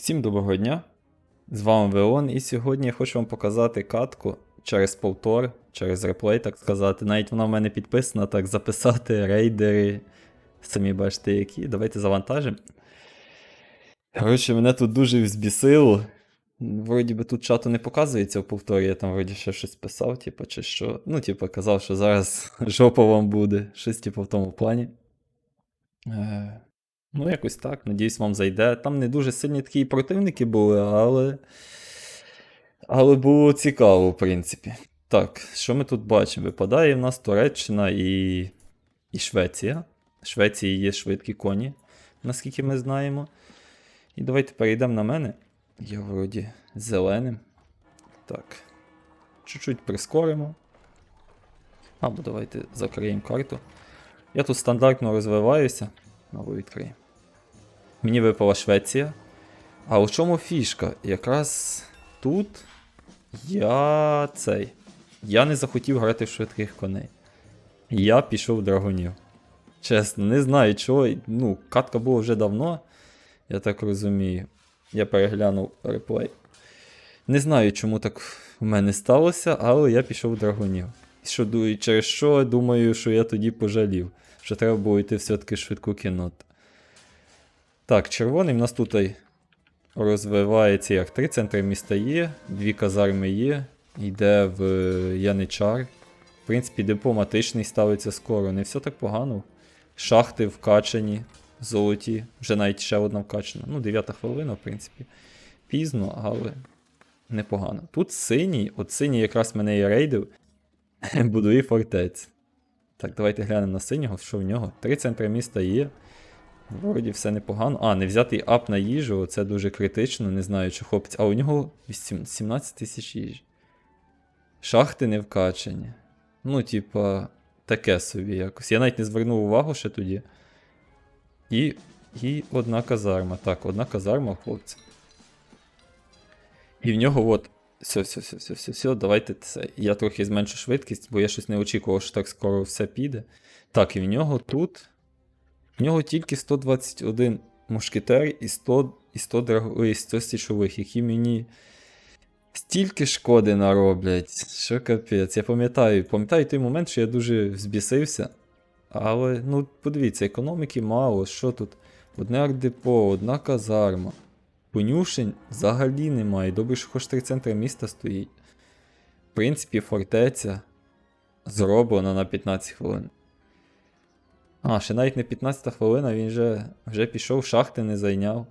Всім доброго дня! З вами Веон, і сьогодні я хочу вам показати катку через повтор, через реплей, так сказати. Навіть вона в мене підписана, так записати рейдери. Самі бачите, які. Давайте завантажимо. Коротше, мене тут дуже взбісило. Вроді би тут чату не показується в повторі, я там вроді ще щось писав, типу, чи що. Ну, типу, казав, що зараз жопа вам буде. Щось, типу, в тому плані. Е, Ну, якось так. Надіюсь, вам зайде. Там не дуже сильні такі противники були, але. Але було цікаво, в принципі. Так, що ми тут бачимо? Випадає в нас Туреччина і. і Швеція. В Швеції є швидкі коні, наскільки ми знаємо. І давайте перейдемо на мене. Я вроді зеленим. Так. Чуть-чуть прискоримо. Або давайте закриємо карту. Я тут стандартно розвиваюся. Нову відкриємо. Мені випала Швеція. А у чому фішка? Якраз тут я цей. Я не захотів грати в швидких коней. Я пішов в драгунів. Чесно, не знаю чого. Ну, катка була вже давно, я так розумію. Я переглянув реплей. Не знаю, чому так в мене сталося, але я пішов в драгунів. Що, через що думаю, що я тоді пожалів, що треба було йти все-таки швидку кіноту. Так, червоний в нас тут розвивається як три центри міста є, дві казарми є, йде в Яничар. В принципі, дипломатичний ставиться скоро, не все так погано. Шахти вкачані, золоті, вже навіть ще одна вкачана. Ну, 9 хвилина, в принципі. Пізно, але непогано. Тут синій, от синій якраз мене і рейдив, будує фортець. Так, давайте глянемо на синього, що в нього. Три центри міста є. Вроді все непогано. А, не взятий ап на їжу, це дуже критично, не знаю, чи хлопець. А у нього 8 17 тисяч їжі. Шахти не вкачані. Ну, типа, таке собі якось. Я навіть не звернув увагу ще тоді. І. І одна казарма. Так, одна казарма, хлопці. І в нього от. Все, все, все, все, все, все, давайте це. Я трохи зменшу швидкість, бо я щось не очікував, що так скоро все піде. Так, і в нього тут. В нього тільки 121 мушкетер і 100, і 100, драго... ой, 100 стічових, які мені стільки шкоди нароблять. Що капець. Я пам'ятаю, пам'ятаю той момент, що я дуже збісився. Але, ну, подивіться, економіки мало, що тут? Одне ардепо, одна казарма. Конюшень взагалі немає. Добре, що хоч три центри міста стоїть. В принципі, фортеця зроблена на 15 хвилин. А, ще навіть не 15 хвилина, він вже, вже пішов, шахти не зайняв.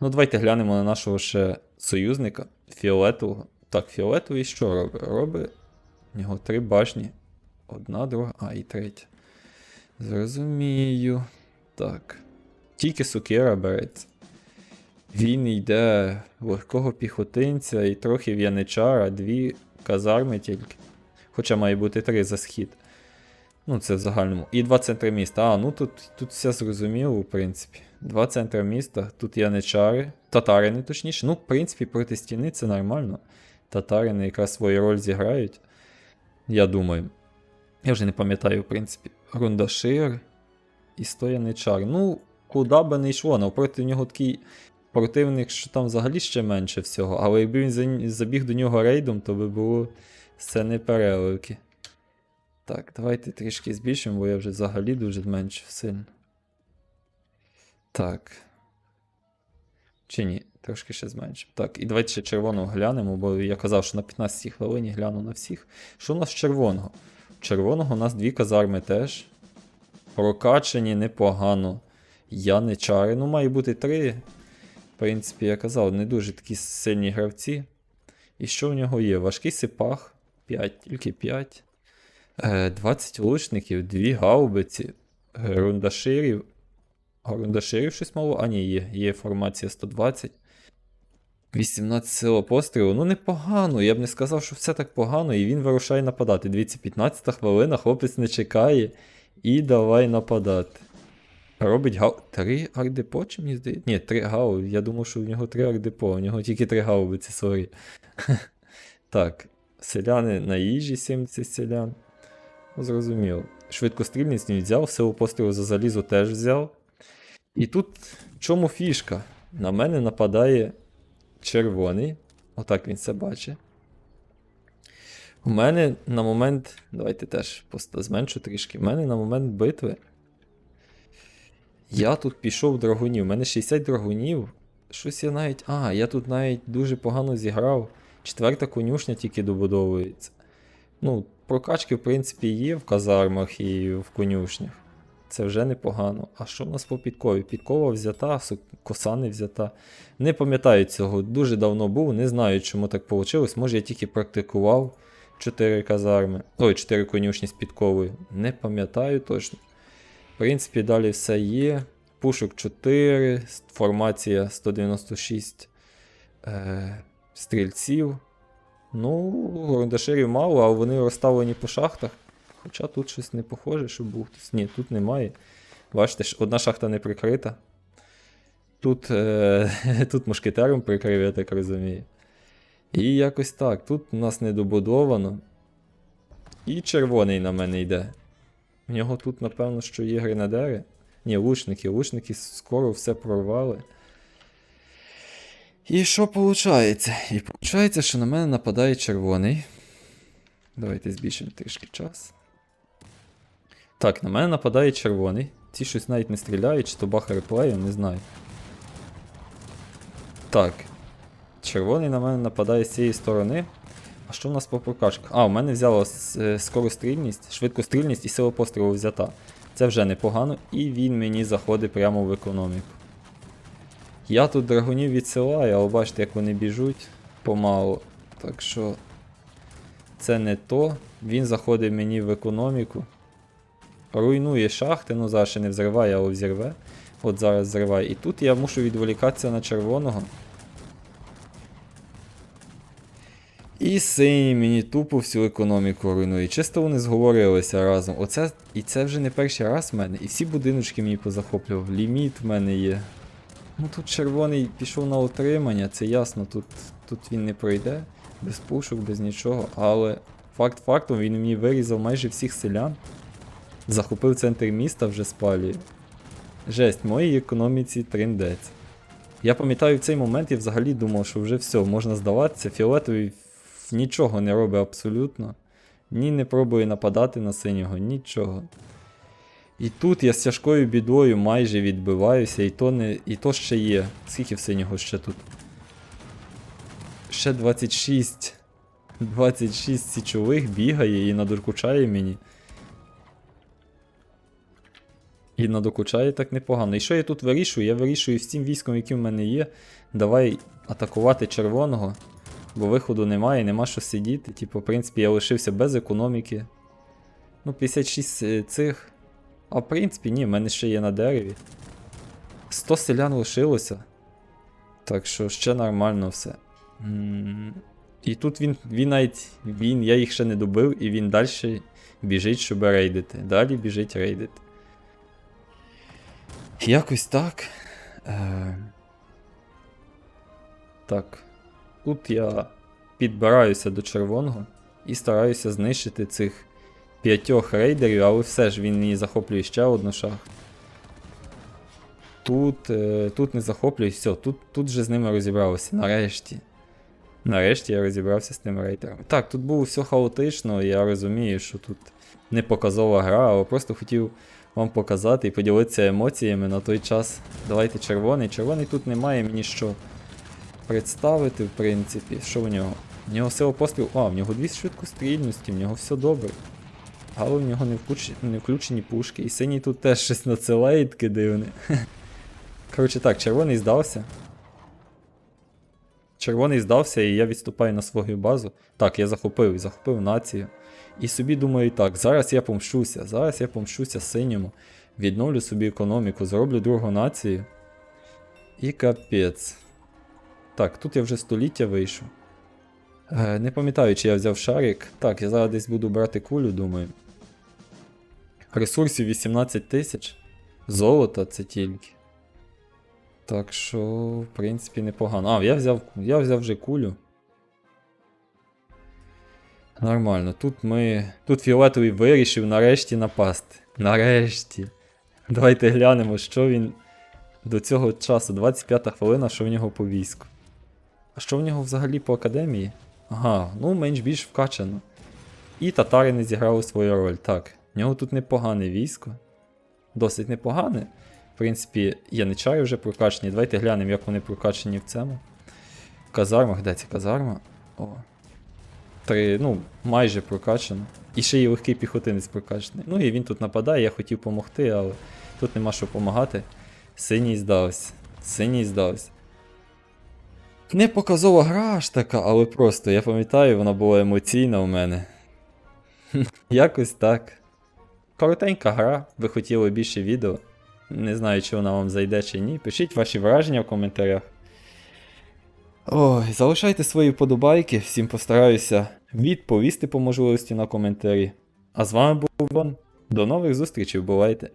Ну, давайте глянемо на нашого ще союзника фіолетового. Так, фіолетовий що робить? Робить в нього три башні. Одна, друга, а і третя. Зрозумію. Так. Тільки сукера береться. Він йде легкого піхотинця і трохи в'яничара, дві казарми тільки. Хоча має бути три за схід. Ну, це в загальному. І два центри міста. А, ну тут, тут все зрозуміло, в принципі. Два центри міста, тут яничари, татарини, точніше. Ну, в принципі, проти стіни це нормально. Татарини якраз свою роль зіграють. Я думаю. Я вже не пам'ятаю, в принципі. Рундашир і 100 яничар. Ну, куди би не йшло, навпроти нього такий противник, що там взагалі ще менше всього. Але якби він забіг до нього рейдом, то би було не переливки. Так, давайте трішки збільшимо, бо я вже взагалі дуже зменшив сильно. Так. Чи ні? Трошки ще зменшив. Так, і давайте ще червоного глянемо, бо я казав, що на 15 хвилині гляну на всіх. Що у нас червоного? Червоного у нас дві казарми теж. Прокачані непогано. Я не чари. Ну, має бути три. В принципі, я казав, не дуже такі сильні гравці. І що в нього є? Важкий сипах. 5, тільки 5. Е, 20 лучників, 2 гаубиці, рундаширів. А рундаширів щось мало? А ні, є, є формація 120. 18 сила пострілу. Ну, непогано. Я б не сказав, що все так погано, і він вирушає нападати. Дивіться, 15 хвилина, хлопець не чекає. І давай нападати. Робить гау. Три ардепо, чи мені здається? Ні, три гау. Я думав, що в нього три ардепо, у нього тільки три гаубиці, сорі. Так, селяни на їжі 70 селян. Зрозуміло. Швидкострільність не взяв, силу пострілу за залізо теж взяв. І тут в чому фішка? На мене нападає червоний. Отак він це бачить. У мене на момент. Давайте теж зменшу трішки. У мене на момент битви. Я тут пішов драгунів. У мене 60 драгунів. Щось я навіть. А, я тут навіть дуже погано зіграв. Четверта конюшня тільки добудовується. Ну, прокачки, в принципі, є в казармах і в конюшнях. Це вже непогано. А що в нас по підкові? Підкова взята, коса не взята. Не пам'ятаю цього. Дуже давно був, не знаю, чому так вийшло. Може, я тільки практикував 4 казарми. Ой, 4 конюшні з підковою. Не пам'ятаю точно. В принципі, далі все є. Пушок 4, формація 196 е, стрільців. Ну, горундаширів мало, а вони розставлені по шахтах. Хоча тут щось не похоже, щоб був хтось. Ні, тут немає. Бачите, одна шахта не прикрита. Тут, е, тут мушкетером прикрив, я так розумію. І якось так. Тут у нас не добудовано. І червоний на мене йде. У нього тут, напевно, що є гренадери. Ні, лучники. Лучники скоро все прорвали. І що виходить? І виходить, що на мене нападає червоний. Давайте збільшимо трішки час. Так, на мене нападає червоний. Ці щось навіть не стріляють, чи то баха реплею, не знаю. Так. Червоний на мене нападає з цієї сторони. А що в нас по прокачках? А, у мене взяло с- е, скорострільність, швидкострільність і сила пострілу взята. Це вже непогано, і він мені заходить прямо в економіку. Я тут драгунів відсилаю, але бачите, як вони біжуть помалу. Так що це не то. Він заходить мені в економіку. Руйнує шахти, ну зараз ще не взриває, але взірве. От зараз взриває. І тут я мушу відволікатися на червоного. І синій мені тупо всю економіку руйнує. Чисто вони зговорилися разом. Оце, і це вже не перший раз в мене. І всі будиночки мені позахоплював. Ліміт в мене є. Ну тут червоний пішов на утримання, це ясно, тут, тут він не пройде, без пушок, без нічого. Але факт фактом він мені вирізав майже всіх селян. Захопив центр міста, вже спалює. Жесть, моїй економіці триндець. Я пам'ятаю в цей момент я взагалі думав, що вже все, можна здаватися. Фіолетовий нічого не робить абсолютно. Ні не пробує нападати на синього, нічого. І тут я з тяжкою бідою майже відбиваюся, і то, не, і то ще є. Скільки синього ще тут? Ще 26. 26 січових бігає і надокучає мені. І надокучає так непогано. І що я тут вирішую? Я вирішую всім військом, які в мене є. Давай атакувати червоного. Бо виходу немає, нема що сидіти. Типу, в принципі, я лишився без економіки. Ну, 56 е, цих. А в принципі, ні, в мене ще є на дереві. 100 селян лишилося. Так що ще нормально все. І тут він, він навіть, він, я їх ще не добив, і він далі біжить, щоб рейдити. Далі біжить рейдити. Якось так. Е... Так. Тут я підбираюся до червоного і стараюся знищити цих п'ятьох рейдерів, але все ж він мені захоплює ще одну шахту. Тут, е, тут не захоплює, все, тут, тут вже з ними розібралося. Нарешті. Нарешті я розібрався з тими рейдерами. Так, тут було все хаотично, я розумію, що тут не показова гра, але просто хотів вам показати і поділитися емоціями на той час. Давайте червоний. Червоний тут немає мені що представити, в принципі. Що в нього? В нього сила пострілу. А, в нього дві швидкострільності, в нього все добре. Але в нього не включені, не включені пушки. І синій тут теж щось надсилає таке дивне. Коротше так, червоний здався. Червоний здався, і я відступаю на свою базу. Так, я захопив, захопив націю. І собі думаю, так, зараз я помщуся, зараз я помщуся синьому, відновлю собі економіку, зроблю другу націю. І капець. Так, тут я вже століття вийшов. Е, не пам'ятаю, чи я взяв шарик. Так, я зараз десь буду брати кулю, думаю. Ресурсів 18 тисяч. Золота це тільки. Так що, в принципі, непогано. А, я взяв, я взяв вже кулю. Нормально. Тут ми. Тут фіолетовий вирішив нарешті напасти. Нарешті. Давайте глянемо, що він. До цього часу 25 хвилина, що в нього по війську. А що в нього взагалі по академії? Ага, ну менш більш вкачано. І татари не зіграли свою роль. Так, в нього тут непогане військо. Досить непогане. В принципі, яничари вже прокачані. Давайте глянемо, як вони прокачані в цьому. Казармах, де ця казарма? О. Три, ну, майже прокачано. І ще й легкий піхотинець прокачаний. Ну і він тут нападає, я хотів допомогти, але тут нема що допомагати. Синій здався. Синій здався. Не показова гра аж така, але просто, я пам'ятаю, вона була емоційна у мене. Якось так. Коротенька гра, ви хотіли більше відео. Не знаю, чи вона вам зайде чи ні. Пишіть ваші враження в коментарях. Ой, залишайте свої вподобайки, всім постараюся відповісти по можливості на коментарі. А з вами був Бон. До нових зустрічей, бувайте!